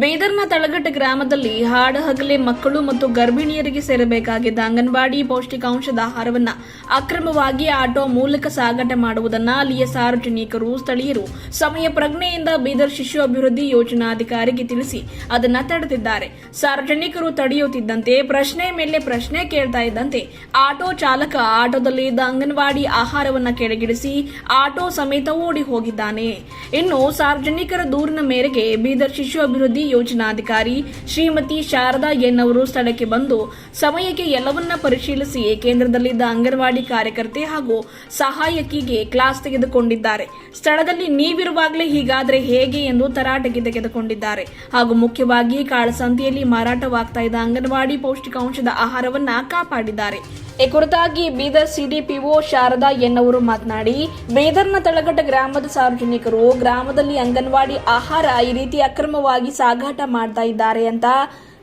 ಬೇದರ್ನ ತಳಗಟ್ಟ ಗ್ರಾಮದಲ್ಲಿ ಹಾಡ ಹಗಲೆ ಮಕ್ಕಳು ಮತ್ತು ಗರ್ಭಿಣಿಯರಿಗೆ ಸೇರಬೇಕಾಗಿದ್ದ ಅಂಗನವಾಡಿ ಪೌಷ್ಟಿಕಾಂಶದ ಆಹಾರವನ್ನ ಅಕ್ರಮವಾಗಿ ಆಟೋ ಮೂಲಕ ಸಾಗಾಟ ಮಾಡುವುದನ್ನ ಅಲ್ಲಿಯ ಸಾರ್ವಜನಿಕರು, ಸ್ಥಳೀಯರು ಸಮಯ ಪ್ರಜ್ಞೆಯಿಂದ ಬೀದರ್ ಶಿಶು ಅಭಿವೃದ್ಧಿ ಯೋಜನಾಧಿಕಾರಿಗೆ ತಿಳಿಸಿ ಅದನ್ನ ತಡೆದಿದ್ದಾರೆ. ಸಾರ್ವಜನಿಕರು ತಡೆಯುತ್ತಿದ್ದಂತೆ, ಪ್ರಶ್ನೆ ಮೇಲೆ ಪ್ರಶ್ನೆ ಕೇಳ್ತಾ ಇದ್ದಂತೆ ಆಟೋ ಚಾಲಕ ಆಟೋದಲ್ಲಿ ಇದ್ದ ಅಂಗನವಾಡಿ ಆಹಾರವನ್ನ ಕೆಳಗಿಳಿಸಿ ಆಟೋ ಸಮೇತ ಓಡಿ ಹೋಗಿದ್ದಾನೆ. ಇನ್ನು ಸಾರ್ವಜನಿಕರ ದೂರಿನ ಮೇರೆಗೆ ಬೀದರ್ ಶಿಶು ಅಭಿವೃದ್ಧಿ ಯೋಜನಾಧಿಕಾರಿ ಶ್ರೀಮತಿ ಶಾರದಾ ಎನ್ ಅವರು ಸ್ಥಳಕ್ಕೆ ಬಂದು ಸಮಯಕ್ಕೆ ಎಲ್ಲವನ್ನ ಪರಿಶೀಲಿಸಿ ಕೇಂದ್ರದಲ್ಲಿದ್ದ ಅಂಗನವಾಡಿ ಕಾರ್ಯಕರ್ತೆ ಹಾಗೂ ಸಹಾಯಕಿಗೆ ಕ್ಲಾಸ್ ತೆಗೆದುಕೊಂಡಿದ್ದಾರೆ. ಸ್ಥಳದಲ್ಲಿ ನೀವಿರುವಾಗಲೇ ಹೀಗಾದ್ರೆ ಹೇಗೆ ಎಂದು ತರಾಟೆಗೆ ತೆಗೆದುಕೊಂಡಿದ್ದಾರೆ. ಹಾಗೂ ಮುಖ್ಯವಾಗಿ ಕಾಳಸಂತೆಯಲ್ಲಿ ಮಾರಾಟವಾಗ್ತಾ ಇದ್ದ ಅಂಗನವಾಡಿ ಪೌಷ್ಟಿಕಾಂಶದ ಆಹಾರವನ್ನ ಕಾಪಾಡಿದ್ದಾರೆ. ಈ ಕುರಿತಾಗಿ ಬೀದರ್ ಸಿಡಿಪಿಒ ಶಾರದಾ ಎನ್ ಅವರು ಮಾತನಾಡಿ, ಬೀದರ್ನ ತಳಗಟ್ಟ ಗ್ರಾಮದ ಸಾರ್ವಜನಿಕರು ಗ್ರಾಮದಲ್ಲಿ ಅಂಗನವಾಡಿ ಆಹಾರ ಈ ರೀತಿ ಅಕ್ರಮವಾಗಿ ಸಾಗಾಟ ಮಾಡ್ತಾ ಇದ್ದಾರೆ ಅಂತ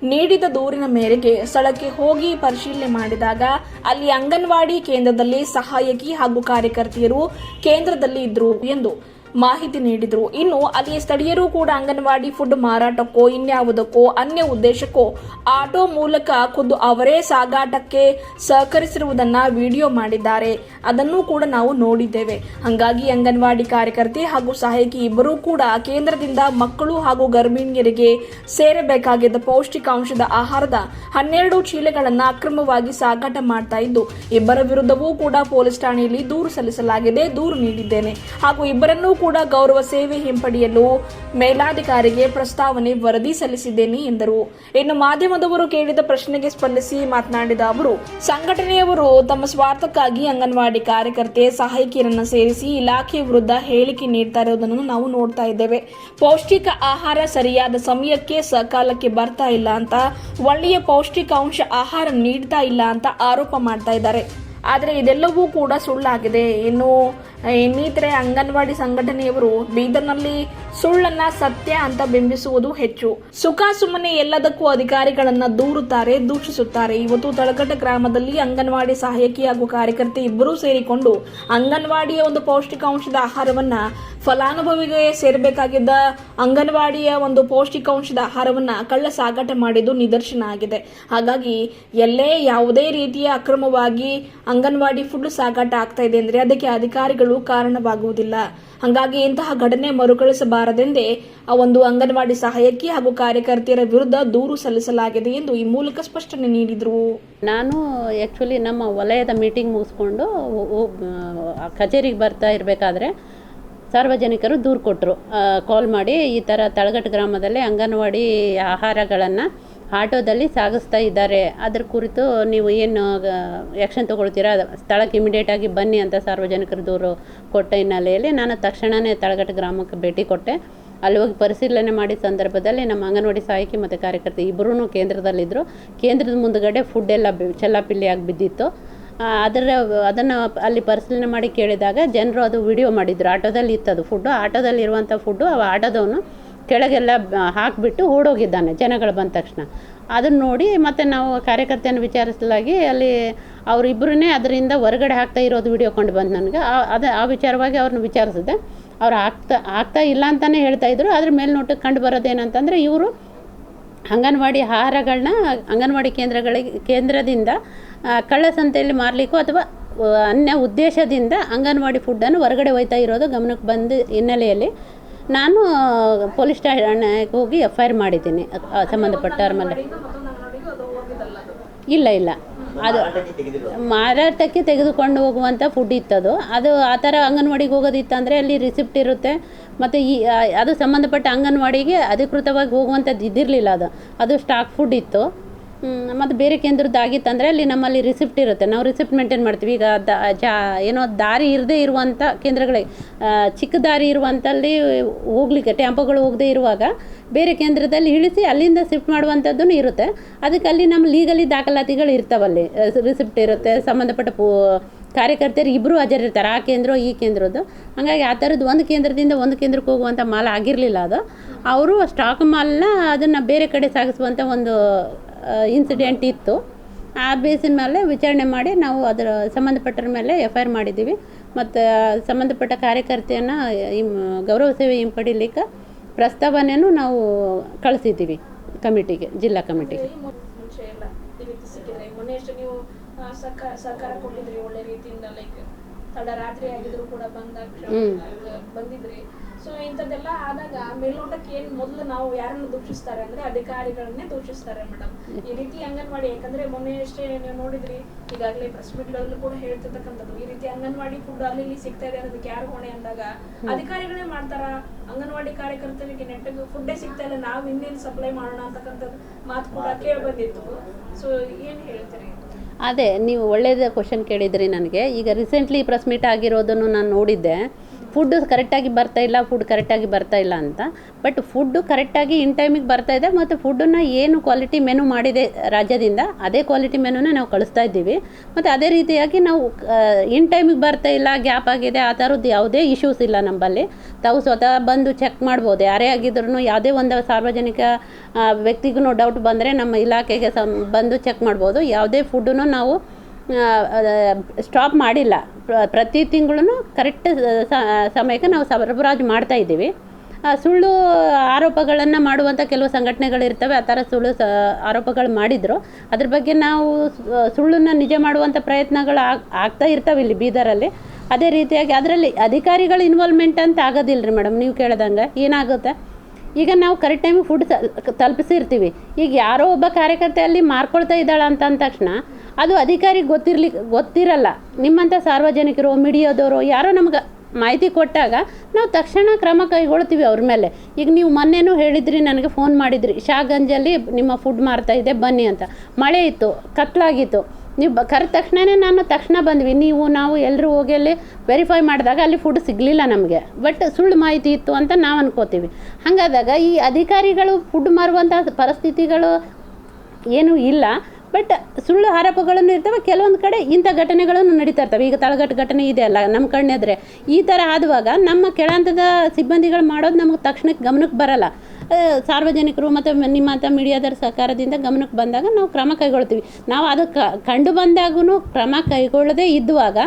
ನೀಡಿದ ದೂರಿನ ಮೇರೆಗೆ ಸ್ಥಳಕ್ಕೆ ಹೋಗಿ ಪರಿಶೀಲನೆ ಮಾಡಿದಾಗ ಅಲ್ಲಿ ಅಂಗನವಾಡಿ ಕೇಂದ್ರದಲ್ಲಿ ಸಹಾಯಕಿ ಹಾಗೂ ಕಾರ್ಯಕರ್ತೆಯರು ಕೇಂದ್ರದಲ್ಲಿ ಇದ್ರು ಎಂದು ಮಾಹಿತಿ ನೀಡಿದರು. ಇನ್ನು ಅಲ್ಲಿಯ ಸ್ಥಳೀಯರು ಕೂಡ ಅಂಗನವಾಡಿ ಫುಡ್ ಮಾರಾಟಕ್ಕೋ, ಇನ್ಯಾವುದಕ್ಕೋ, ಅನ್ಯ ಉದ್ದೇಶಕ್ಕೋ, ಆಟೋ ಮೂಲಕ ಖುದ್ದು ಅವರೇ ಸಾಗಾಟಕ್ಕೆ ಸಹಕರಿಸಿರುವುದನ್ನ ವಿಡಿಯೋ ಮಾಡಿದ್ದಾರೆ. ಅದನ್ನು ಕೂಡ ನಾವು ನೋಡಿದ್ದೇವೆ. ಹಾಗಾಗಿ ಅಂಗನವಾಡಿ ಕಾರ್ಯಕರ್ತೆ ಹಾಗೂ ಸಹಾಯಕಿ ಇಬ್ಬರೂ ಕೂಡ ಕೇಂದ್ರದಿಂದ ಮಕ್ಕಳು ಹಾಗೂ ಗರ್ಭಿಣಿಯರಿಗೆ ಸೇರಬೇಕಾಗಿದ್ದ ಪೌಷ್ಟಿಕಾಂಶದ ಆಹಾರದ ಹನ್ನೆರಡು ಚೀಲಗಳನ್ನು ಅಕ್ರಮವಾಗಿ ಸಾಗಾಟ ಮಾಡ್ತಾ ಇದ್ದು, ಇಬ್ಬರ ವಿರುದ್ಧವೂ ಕೂಡ ಪೊಲೀಸ್ ಠಾಣೆಯಲ್ಲಿ ದೂರು ಸಲ್ಲಿಸಲಾಗಿದೆ, ದೂರು ನೀಡಿದ್ದೇನೆ. ಹಾಗೂ ಇಬ್ಬರನ್ನೂ ಕೂಡ ಗೌರವ ಸೇವೆ ಹಿಂಪಡೆಯಲು ಮೇಲಾಧಿಕಾರಿಗೆ ಪ್ರಸ್ತಾವನೆ ವರದಿ ಸಲ್ಲಿಸಿದ್ದೇನೆ ಎಂದರು. ಇನ್ನು ಮಾಧ್ಯಮದವರು ಕೇಳಿದ ಪ್ರಶ್ನೆಗೆ ಸ್ಪಂದಿಸಿ ಮಾತನಾಡಿದ ಅವರು, ಸಂಘಟನೆಯವರು ತಮ್ಮ ಸ್ವಾರ್ಥಕ್ಕಾಗಿ ಅಂಗನವಾಡಿ ಕಾರ್ಯಕರ್ತೆ ಸಹಾಯಕಿಯರನ್ನು ಸೇರಿಸಿ ಇಲಾಖೆ ವಿರುದ್ಧ ಹೇಳಿಕೆ ನೀಡ್ತಾ ಇರೋದನ್ನು ನಾವು ನೋಡ್ತಾ ಇದ್ದೇವೆ. ಪೌಷ್ಟಿಕ ಆಹಾರ ಸರಿಯಾದ ಸಮಯಕ್ಕೆ ಸಕಾಲಕ್ಕೆ ಬರ್ತಾ ಇಲ್ಲ ಅಂತ, ಒಳ್ಳೆಯ ಪೌಷ್ಟಿಕಾಂಶ ಆಹಾರ ನೀಡ್ತಾ ಇಲ್ಲ ಅಂತ ಆರೋಪ ಮಾಡ್ತಾ ಇದ್ದಾರೆ. ಆದರೆ ಇದೆಲ್ಲವೂ ಕೂಡ ಸುಳ್ಳಾಗಿದೆ. ಇನ್ನು ಇನ್ನಿತರೆ ಅಂಗನವಾಡಿ ಸಂಘಟನೆಯವರು ಬೀದರ್ನಲ್ಲಿ ಸುಳ್ಳನ್ನ ಸತ್ಯ ಅಂತ ಬಿಂಬಿಸುವುದು ಹೆಚ್ಚು. ಸುಖ ಸುಮ್ಮನೆ ಎಲ್ಲದಕ್ಕೂ ಅಧಿಕಾರಿಗಳನ್ನ ದೂರುತ್ತಾರೆ, ದೂಷಿಸುತ್ತಾರೆ. ಇವತ್ತು ತಳಕಟ್ಟ ಗ್ರಾಮದಲ್ಲಿ ಅಂಗನವಾಡಿ ಸಹಾಯಕಿ ಹಾಗೂ ಕಾರ್ಯಕರ್ತೆ ಇಬ್ಬರೂ ಸೇರಿಕೊಂಡು ಅಂಗನವಾಡಿಯ ಒಂದು ಪೌಷ್ಟಿಕಾಂಶದ ಆಹಾರವನ್ನ ಫಲಾನುಭವಿಗೆ ಸೇರಬೇಕಾಗಿದ್ದ ಅಂಗನವಾಡಿಯ ಒಂದು ಪೌಷ್ಟಿಕಾಂಶದ ಆಹಾರವನ್ನ ಕಳ್ಳ ಸಾಗಾಟ ಮಾಡಿದ್ದು ನಿದರ್ಶನ ಆಗಿದೆ. ಹಾಗಾಗಿ ಎಲ್ಲೇ ಯಾವುದೇ ರೀತಿಯ ಅಕ್ರಮವಾಗಿ ಅಂಗನವಾಡಿ ಫುಡ್ ಸಾಗಾಟ ಆಗ್ತಾ ಇದೆ ಅಂದ್ರೆ ಅದಕ್ಕೆ ಅಧಿಕಾರಿಗಳು ಕಾರಣವಾಗುವುದಿಲ್ಲ. ಹಾಗಾಗಿ ಇಂತಹ ಘಟನೆ ಮರುಕಳಿಸಬಾರದೆಂದೇ ಆ ಒಂದು ಅಂಗನವಾಡಿ ಸಹಾಯಕಿ ಹಾಗೂ ಕಾರ್ಯಕರ್ತೆಯರ ವಿರುದ್ಧ ದೂರು ಸಲ್ಲಿಸಲಾಗಿದೆ ಎಂದು ಈ ಮೂಲಕ ಸ್ಪಷ್ಟನೆ ನೀಡಿದರು. ನಾನು ಆ್ಯಕ್ಚುಲಿ ನಮ್ಮ ವಲಯದ ಮೀಟಿಂಗ್ ಮುಗಿಸ್ಕೊಂಡು ಕಚೇರಿಗೆ ಬರ್ತಾ ಇರಬೇಕಾದ್ರೆ ಸಾರ್ವಜನಿಕರು ದೂರು ಕೊಟ್ಟರು ಕಾಲ್ ಮಾಡಿ ಈ ಥರ ತಳಗಟ್ಟು ಗ್ರಾಮದಲ್ಲಿ ಅಂಗನವಾಡಿ ಆಹಾರಗಳನ್ನು ಆಟೋದಲ್ಲಿ ಸಾಗಿಸ್ತಾ ಇದ್ದಾರೆ. ಅದ್ರ ಕುರಿತು ನೀವು ಏನು ಆ್ಯಕ್ಷನ್ ತೊಗೊಳ್ತೀರಾ? ಸ್ಥಳಕ್ಕೆ ಇಮಿಡಿಯೇಟಾಗಿ ಬನ್ನಿ ಅಂತ ಸಾರ್ವಜನಿಕರು ದೂರು ಕೊಟ್ಟ ಹಿನ್ನೆಲೆಯಲ್ಲಿ ನಾನು ತಕ್ಷಣವೇ ತಳಗಟ್ಟು ಗ್ರಾಮಕ್ಕೆ ಭೇಟಿ ಕೊಟ್ಟೆ. ಅಲ್ಲಿ ಹೋಗಿ ಪರಿಶೀಲನೆ ಮಾಡಿದ ಸಂದರ್ಭದಲ್ಲಿ ನಮ್ಮ ಅಂಗನವಾಡಿ ಸಹಾಯಕಿ ಮತ್ತು ಕಾರ್ಯಕರ್ತೆ ಇಬ್ಬರೂ ಕೇಂದ್ರದಲ್ಲಿದ್ದರು ಕೇಂದ್ರದ ಮುಂದುಗಡೆ ಫುಡ್ ಎಲ್ಲ ಚೆಲ್ಲಾಪಿಲ್ಲಿಯಾಗಿ ಬಿದ್ದಿತ್ತು. ಅದರ, ಅದನ್ನು ಅಲ್ಲಿ ಪರಿಶೀಲನೆ ಮಾಡಿ ಕೇಳಿದಾಗ ಜನರು ಅದು ವಿಡಿಯೋ ಮಾಡಿದ್ರು. ಆಟೋದಲ್ಲಿ ಇತ್ತದು ಫುಡ್ಡು ಆಟೋದಲ್ಲಿ ಇರುವಂಥ ಫುಡ್ಡು ಆ ಆಟೋದವನು ಕೆಳಗೆಲ್ಲ ಹಾಕಿಬಿಟ್ಟು ಓಡೋಗಿದ್ದಾನೆ, ಜನಗಳು ಬಂದ ತಕ್ಷಣ. ಅದನ್ನು ನೋಡಿ ಮತ್ತು ನಾವು ಕಾರ್ಯಕರ್ತೆಯನ್ನು ವಿಚಾರಿಸಲಾಗಿ ಅಲ್ಲಿ ಅವರಿಬ್ಬರನ್ನೇ ಅದರಿಂದ ಹೊರಗಡೆ ಹಾಕ್ತಾ ಇರೋದು ವಿಡಿಯೋ ಕೊಂಡು ಬಂದು ನನಗೆ. ಅದು, ಆ ವಿಚಾರವಾಗಿ ಅವ್ರನ್ನ ವಿಚಾರಿಸಿದೆ. ಅವ್ರು ಆಗ್ತಾ ಆಗ್ತಾ ಇಲ್ಲ ಅಂತಲೇ ಹೇಳ್ತಾ ಇದ್ರು. ಅದ್ರ ಮೇಲ್ನೋಟಕ್ಕೆ ಕಂಡು ಬರೋದೇನಂತಂದರೆ ಇವರು ಅಂಗನವಾಡಿ ಆಹಾರಗಳನ್ನ ಅಂಗನವಾಡಿ ಕೇಂದ್ರಗಳಿಗೆ, ಕೇಂದ್ರದಿಂದ ಕಳ್ಳ ಕಳ್ಳಸಂತೆಯಲ್ಲಿ ಮಾರಲಿಕ್ಕೂ ಅಥವಾ ಅನ್ಯ ಉದ್ದೇಶದಿಂದ ಅಂಗನವಾಡಿ ಫುಡ್ಡನ್ನು ಹೊರಗಡೆ ಒಯ್ತಾ ಇರೋದು ಗಮನಕ್ಕೆ ಬಂದ ಹಿನ್ನೆಲೆಯಲ್ಲಿ ನಾನು ಪೊಲೀಸ್ ಠಾಣೆಗೆ ಹೋಗಿ ಎಫ್ ಐ ಆರ್ ಮಾಡಿದ್ದೀನಿ ಸಂಬಂಧಪಟ್ಟವ್ರ ಮೇಲೆ. ಇಲ್ಲ ಇಲ್ಲ. ಅದು ಮಾರಾಟಕ್ಕೆ ತೆಗೆದುಕೊಂಡು ಹೋಗುವಂಥ ಫುಡ್ ಇತ್ತದು. ಅದು ಆ ಥರ ಅಂಗನವಾಡಿಗೆ ಹೋಗೋದಿತ್ತಂದರೆ ಅಲ್ಲಿ ರಿಸಿಪ್ಟ್ ಇರುತ್ತೆ. ಮತ್ತು ಈ ಅದು ಸಂಬಂಧಪಟ್ಟ ಅಂಗನವಾಡಿಗೆ ಅಧಿಕೃತವಾಗಿ ಹೋಗುವಂಥದ್ದು ಇದ್ದಿರಲಿಲ್ಲ ಅದು. ಅದು ಸ್ಟಾಕ್ ಫುಡ್ ಇತ್ತು. ಮತ್ತು ಬೇರೆ ಕೇಂದ್ರದ್ದು ಆಗಿತ್ತಂದರೆ ಅಲ್ಲಿ ನಮ್ಮಲ್ಲಿ ರಿಸಿಪ್ಟ್ ಇರುತ್ತೆ. ನಾವು ರಿಸಿಪ್ಟ್ ಮೇಂಟೈನ್ ಮಾಡ್ತೀವಿ. ಈಗ ದ, ಜಾ, ಏನೋ ದಾರಿ ಇರದೇ ಇರುವಂಥ ಕೇಂದ್ರಗಳಿಗೆ ಚಿಕ್ಕ ದಾರಿ ಇರುವಂಥಲ್ಲಿ ಹೋಗ್ಲಿಕ್ಕೆ ಟೆಂಪೋಗಳು ಹೋಗದೇ ಇರುವಾಗ ಬೇರೆ ಕೇಂದ್ರದಲ್ಲಿ ಇಳಿಸಿ ಅಲ್ಲಿಂದ ಶಿಫ್ಟ್ ಮಾಡುವಂಥದ್ದು ಇರುತ್ತೆ. ಅದಕ್ಕೆ ಅಲ್ಲಿ ನಮ್ಮ ಲೀಗಲಿ ದಾಖಲಾತಿಗಳು ಇರ್ತಾವಲ್ಲಿ ರಿಸಿಪ್ಟ್ ಇರುತ್ತೆ. ಸಂಬಂಧಪಟ್ಟ ಪೂ ಕಾರ್ಯಕರ್ತರು ಇಬ್ಬರು ಹಾಜರಿರ್ತಾರೆ ಆ ಕೇಂದ್ರ ಈ ಕೇಂದ್ರದ್ದು. ಹಾಗಾಗಿ ಆ ಥರದ್ದು ಒಂದು ಕೇಂದ್ರದಿಂದ ಒಂದು ಕೇಂದ್ರಕ್ಕೆ ಹೋಗುವಂಥ ಮಾಲ್ ಆಗಿರಲಿಲ್ಲ ಅದು. ಅವರು ಸ್ಟಾಕ್ ಮಾಲನ್ನ ಅದನ್ನು ಬೇರೆ ಕಡೆ ಸಾಗಿಸುವಂಥ ಒಂದು ಇನ್ಸಿಡೆಂಟ್ ಇತ್ತು. ಆ ಬೇಸಿನ ಮೇಲೆ ವಿಚಾರಣೆ ಮಾಡಿ ನಾವು ಅದರ ಸಂಬಂಧಪಟ್ಟರ ಮೇಲೆ ಎಫ್ ಐ ಆರ್ ಮಾಡಿದ್ದೀವಿ. ಮತ್ತು ಸಂಬಂಧಪಟ್ಟ ಕಾರ್ಯಕರ್ತೆಯನ್ನು ಇಮ್ ಗೌರವ ಸೇವೆ ಹಿಂಪಡಿಲಿಕ್ಕೆ ಪ್ರಸ್ತಾವನೆಯನ್ನು ನಾವು ಕಳಿಸಿದ್ದೀವಿ ಕಮಿಟಿಗೆ ಜಿಲ್ಲಾ ಕಮಿಟಿಗೆ. ಈ ಕೂಡ ಸೊ ಇಂಥದ್ದೆಲ್ಲ ಆದಾಗ ಮೇಲ್ನೋಟಕ್ಕೆ ಏನ್ ಮೊದಲು ನಾವು ಯಾರನ್ನು ದೂಷಿಸ್ತಾರೆ ಅಂದ್ರೆ ಅಧಿಕಾರಿಗಳನ್ನೇ ದೂಷಿಸ್ತಾರೆ ಮೇಡಮ್ ಈ ರೀತಿ ಅಂಗನವಾಡಿ ಯಾಕಂದ್ರೆ ಮೊನ್ನೆ ಅಷ್ಟೇ ನೀವು ನೋಡಿದ್ರಿ ಈಗಾಗಲೇ ಪ್ರೆಸ್ ಮೀಟ್ಗಳಲ್ಲೂ ಕೂಡ ಹೇಳ್ತಿರ್ತಕ್ಕಂಥದ್ದು. ಈ ರೀತಿ ಅಂಗನವಾಡಿ ಫುಡ್ ಅಲ್ಲಿ ಇಲ್ಲಿ ಸಿಗ್ತಾ ಇದೆ ಅನ್ನೋದಕ್ಕೆ ಯಾರು ಹೊಣೆ ಅಂದಾಗ ಅಧಿಕಾರಿಗಳೇ ಮಾಡ್ತಾರ. ಅಂಗನವಾಡಿ ಕಾರ್ಯಕರ್ತರಿಗೆ ನೆಟ್ಟಗೆ ಫುಡ್ಡೇ ಸಿಗ್ತಾ ಇಲ್ಲ ನಾವು ಇನ್ನೇನು ಸಪ್ಲೈ ಮಾಡೋಣ ಅಂತಕ್ಕಂಥದ್ದು ಮಾತು ಕೂಡ ಕೇಳಿ ಬಂದಿತ್ತು. ಸೊ ಏನ್ ಹೇಳ್ತೀರಿ? ಅದೇ ನೀವು ಒಳ್ಳೇದು ಕ್ವಶನ್ ಕೇಳಿದ್ರಿ ನನಗೆ. ಈಗ ರೀಸೆಂಟ್ಲಿ ಪ್ರೆಸ್ ಮೀಟ್ ಆಗಿರೋದನ್ನು ನಾನು ನೋಡಿದ್ದೆ. ಫುಡ್ ಕರೆಕ್ಟಾಗಿ ಬರ್ತಾ ಇಲ್ಲ ಫುಡ್ ಕರೆಕ್ಟಾಗಿ ಬರ್ತಾ ಇಲ್ಲ ಅಂತ. ಬಟ್ ಫುಡ್ಡು ಕರೆಕ್ಟಾಗಿ ಇನ್ ಟೈಮಿಗೆ ಬರ್ತಾ ಇದೆ ಮತ್ತು ಫುಡ್ಡನ್ನು ಏನು ಕ್ವಾಲಿಟಿ ಮೆನು ಮಾಡಿದೆ ರಾಜ್ಯದಿಂದ, ಅದೇ ಕ್ವಾಲಿಟಿ ಮೆನುನ ನಾವು ಕಳಿಸ್ತಾ ಇದ್ದೀವಿ. ಮತ್ತು ಅದೇ ರೀತಿಯಾಗಿ ನಾವು ಇನ್ ಟೈಮಿಗೆ ಬರ್ತಾ ಇಲ್ಲ ಗ್ಯಾಪ್ ಆಗಿದೆ, ಆ ಥರದ್ದು ಯಾವುದೇ ಇಶ್ಯೂಸ್ ಇಲ್ಲ ನಮ್ಮಲ್ಲಿ. ತಾವು ಸ್ವತಃ ಬಂದು ಚೆಕ್ ಮಾಡ್ಬೋದು. ಯಾರೇ ಆಗಿದ್ರು ಯಾವುದೇ ಒಂದು ಸಾರ್ವಜನಿಕ ವ್ಯಕ್ತಿಗೂ ಡೌಟ್ ಬಂದರೆ ನಮ್ಮ ಇಲಾಖೆಗೆ ಸಂ, ಬಂದು ಚೆಕ್ ಮಾಡ್ಬೋದು. ಯಾವುದೇ ಫುಡ್ಡನ್ನು ನಾವು ಸ್ಟಾಪ್ ಮಾಡಿಲ್ಲ. ಪ್ರತಿ ತಿಂಗಳೂ ಕರೆಕ್ಟ್ ಸಮಯಕ್ಕೆ ನಾವು ಸರಬರಾಜು ಮಾಡ್ತಾ ಇದ್ದೀವಿ. ಸುಳ್ಳು ಆರೋಪಗಳನ್ನು ಮಾಡುವಂಥ ಕೆಲವು ಸಂಘಟನೆಗಳಿರ್ತವೆ ಆ ಥರ ಸುಳ್ಳು ಸ, ಆರೋಪಗಳು ಮಾಡಿದರು. ಅದ್ರ ಬಗ್ಗೆ ನಾವು ಸುಳ್ಳನ್ನು ನಿಜ ಮಾಡುವಂಥ ಪ್ರಯತ್ನಗಳು ಆಗ್, ಆಗ್ತಾ ಇರ್ತವೆ ಇಲ್ಲಿ ಬೀದರಲ್ಲಿ. ಅದೇ ರೀತಿಯಾಗಿ ಅದರಲ್ಲಿ ಅಧಿಕಾರಿಗಳ ಇನ್ವಾಲ್ವ್ಮೆಂಟ್ ಅಂತ ಆಗೋದಿಲ್ಲ ರೀ ಮೇಡಮ್, ನೀವು ಕೇಳ್ದಂಗೆ. ಏನಾಗುತ್ತೆ? ಈಗ ನಾವು ಕರೆಕ್ಟ್ ಟೈಮಿಗೆ ಫುಡ್ ತಲುಪಿಸಿರ್ತೀವಿ. ಈಗ ಯಾರೋ ಒಬ್ಬ ಕಾರ್ಯಕರ್ತೆ ಅಲ್ಲಿ ಮಾರ್ಕೊಳ್ತಾ ಇದ್ದಾಳೆ ಅಂತ ಅಂದ ತಕ್ಷಣ ಅದು ಅಧಿಕಾರಿಗೆ ಗೊತ್ತಿರ್ಲಿ, ಗೊತ್ತಿರಲ್ಲ. ನಿಮ್ಮಂಥ ಸಾರ್ವಜನಿಕರು, ಮೀಡಿಯಾದವರು ಯಾರೋ ನಮ್ಗೆ ಮಾಹಿತಿ ಕೊಟ್ಟಾಗ ನಾವು ತಕ್ಷಣ ಕ್ರಮ ಕೈಗೊಳ್ತೀವಿ ಅವ್ರ ಮೇಲೆ. ಈಗ ನೀವು ಮೊನ್ನೆನೂ ಹೇಳಿದ್ರಿ, ನನಗೆ ಫೋನ್ ಮಾಡಿದ್ರಿ ಶಾಗಂಜಲ್ಲಿ ನಿಮ್ಮ ಫುಡ್ ಮಾರ್ತಾ ಇದೆ, ಬನ್ನಿ ಅಂತ. ಮಳೆ ಇತ್ತು, ಕತ್ಲಾಗಿತ್ತು. ನೀವು ಬ ಕರೆದ ತಕ್ಷಣವೇ ನಾನು ತಕ್ಷಣ ಬಂದ್ವಿ. ನೀವು, ನಾವು ಎಲ್ಲರೂ ಹೋಗಿ ಅಲ್ಲಿ ವೆರಿಫೈ ಮಾಡಿದಾಗ ಅಲ್ಲಿ ಫುಡ್ ಸಿಗಲಿಲ್ಲ ನಮಗೆ. ಬಟ್ ಸುಳ್ಳು ಮಾಹಿತಿ ಇತ್ತು ಅಂತ ನಾವು ಅನ್ಕೋತೀವಿ. ಹಾಗಾದಾಗ ಈ ಅಧಿಕಾರಿಗಳು ಫುಡ್ ಮಾರುವಂಥ ಪರಿಸ್ಥಿತಿಗಳು ಏನೂ ಇಲ್ಲ. ಬಟ್ ಸುಳ್ಳು ಆರೋಪಗಳನ್ನು ಇರ್ತವೆ. ಕೆಲವೊಂದು ಕಡೆ ಇಂಥ ಘಟನೆಗಳನ್ನು ನಡೀತಾ ಇರ್ತವೆ. ಈಗ ತಳಗಟ್ಟು ಘಟನೆ ಇದೆ ಅಲ್ಲ ನಮ್ಮ ಕಣ್ಣೆದ್ರೆ ಈ ಥರ ಆದವಾಗ ನಮ್ಮ ಕೆಳಹಂತದ ಸಿಬ್ಬಂದಿಗಳು ಮಾಡೋದು ನಮಗೆ ತಕ್ಷಣಕ್ಕೆ ಗಮನಕ್ಕೆ ಬರಲ್ಲ. ಸಾರ್ವಜನಿಕರು ಮತ್ತು ನಿಮ್ಮಂಥ ಮೀಡಿಯಾದರ ಸರ್ಕಾರದಿಂದ ಗಮನಕ್ಕೆ ಬಂದಾಗ ನಾವು ಕ್ರಮ ಕೈಗೊಳ್ತೀವಿ. ನಾವು ಅದು ಕಂಡು ಬಂದಾಗೂ ಕ್ರಮ ಕೈಗೊಳ್ಳದೇ ಇದ್ದುವಾಗ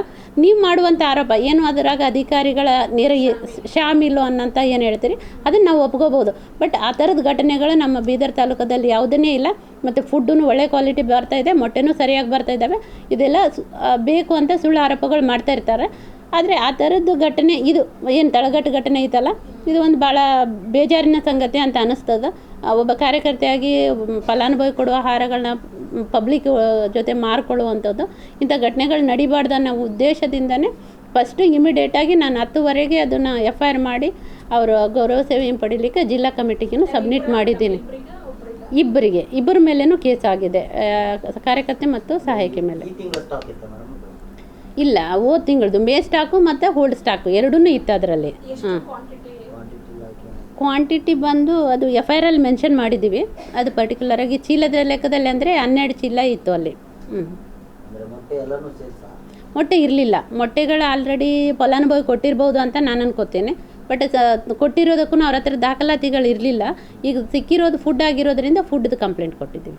ನೀವು ಮಾಡುವಂಥ ಆರೋಪ, ಏನು ಅದರಾಗ ಅಧಿಕಾರಿಗಳ ನೇರ ಶಾಮೀಲು ಅನ್ನೋಂಥ ಏನು ಹೇಳ್ತೀರಿ, ಅದನ್ನು ನಾವು ಒಪ್ಕೋಬೋದು ಬಟ್ ಆ ಥರದ ಘಟನೆಗಳು ನಮ್ಮ ಬೀದರ್ ತಾಲೂಕದಲ್ಲಿ ಯಾವುದನ್ನೇ ಇಲ್ಲ. ಮತ್ತು ಫುಡ್ಡೂ ಒಳ್ಳೆ ಕ್ವಾಲಿಟಿ ಬರ್ತಾ ಇದೆ, ಮೊಟ್ಟೆನೂ ಸರಿಯಾಗಿ ಬರ್ತಾ ಇದ್ದಾವೆ. ಇದೆಲ್ಲ ಬೇಕು ಅಂತ ಸುಳ್ಳು ಆರೋಪಗಳು ಮಾಡ್ತಾ ಇರ್ತಾರೆ. ಆದರೆ ಆ ಥರದ್ದು ಘಟನೆ, ಇದು ಏನು ತಳಗಟ್ಟು ಘಟನೆ ಐತಲ್ಲ, ಇದು ಒಂದು ಭಾಳ ಬೇಜಾರಿನ ಸಂಗತಿ ಅಂತ ಅನ್ನಿಸ್ತದೆ ಒಬ್ಬ ಕಾರ್ಯಕರ್ತೆಯಾಗಿ ಫಲಾನುಭವಿ ಕೊಡುವ ಆಹಾರಗಳನ್ನ ಪಬ್ಲಿಕ್ ಜೊತೆ ಮಾರ್ಕೊಳ್ಳುವಂಥದ್ದು. ಇಂಥ ಘಟನೆಗಳು ನಡಿಬಾರ್ದು ಅನ್ನೋ ಉದ್ದೇಶದಿಂದನೇ ಫಸ್ಟು ಇಮಿಡಿಯೇಟಾಗಿ ನಾನು ಹತ್ತುವರೆಗೆ ಅದನ್ನು ಎಫ್ ಐ ಆರ್ ಮಾಡಿ, ಅವರು ಗೌರವ ಸೇವೆ ಪಡೀಲಿಕ್ಕೆ ಜಿಲ್ಲಾ ಕಮಿಟಿಗೂ ಸಬ್ಮಿಟ್ ಮಾಡಿದ್ದೀನಿ. ಇಬ್ಬರಿಗೆ ಇಬ್ಬರ ಮೇಲೇನು ಕೇಸ್ ಆಗಿದೆ. ಕಾರ್ಯಕರ್ತೆ ಮತ್ತು ಸಹಾಯಕಿ ಮೇಲೆ. ಇಲ್ಲ ಓ ತಿಂಗಳದು. ಮೇ ಸ್ಟಾಕು ಮತ್ತು ಹೋಲ್ಡ್ ಸ್ಟಾಕು ಎರಡೂ ಇತ್ತು ಅದರಲ್ಲಿ. ಹಾಂ ಕ್ವಾಂಟಿಟಿ ಕ್ವಾಂಟಿಟಿ ಬಂದು ಅದು ಎಫ್ ಐ ಆರಲ್ಲಿ ಮೆನ್ಷನ್ ಮಾಡಿದ್ದೀವಿ ಅದು ಪರ್ಟಿಕ್ಯುಲರಾಗಿ ಚೀಲದ ಲೆಕ್ಕದಲ್ಲಿ ಅಂದರೆ ಹನ್ನೆರಡು ಚೀಲ ಇತ್ತು ಅಲ್ಲಿ. ಹ್ಞೂ ಮೊಟ್ಟೆ ಎಲ್ಲನೂ ಸೇರ್ಸ? ಮೊಟ್ಟೆ ಇರಲಿಲ್ಲ. ಮೊಟ್ಟೆಗಳು ಆಲ್ರೆಡಿ ಫಲಾನುಭವಿ ಕೊಟ್ಟಿರ್ಬೋದು ಅಂತ ನಾನು ಅನ್ಕೋತೇನೆ. ಬಟ್ ಕೊಟ್ಟಿರೋದಕ್ಕೂ ಅವ್ರ ಹತ್ರ ದಾಖಲಾತಿಗಳು ಇರಲಿಲ್ಲ ಈಗ ಸಿಕ್ಕಿರೋದು ಫುಡ್ ಆಗಿರೋದ್ರಿಂದ ಫುಡ್ದು ಕಂಪ್ಲೇಂಟ್ ಕೊಟ್ಟಿದ್ದೀವಿ.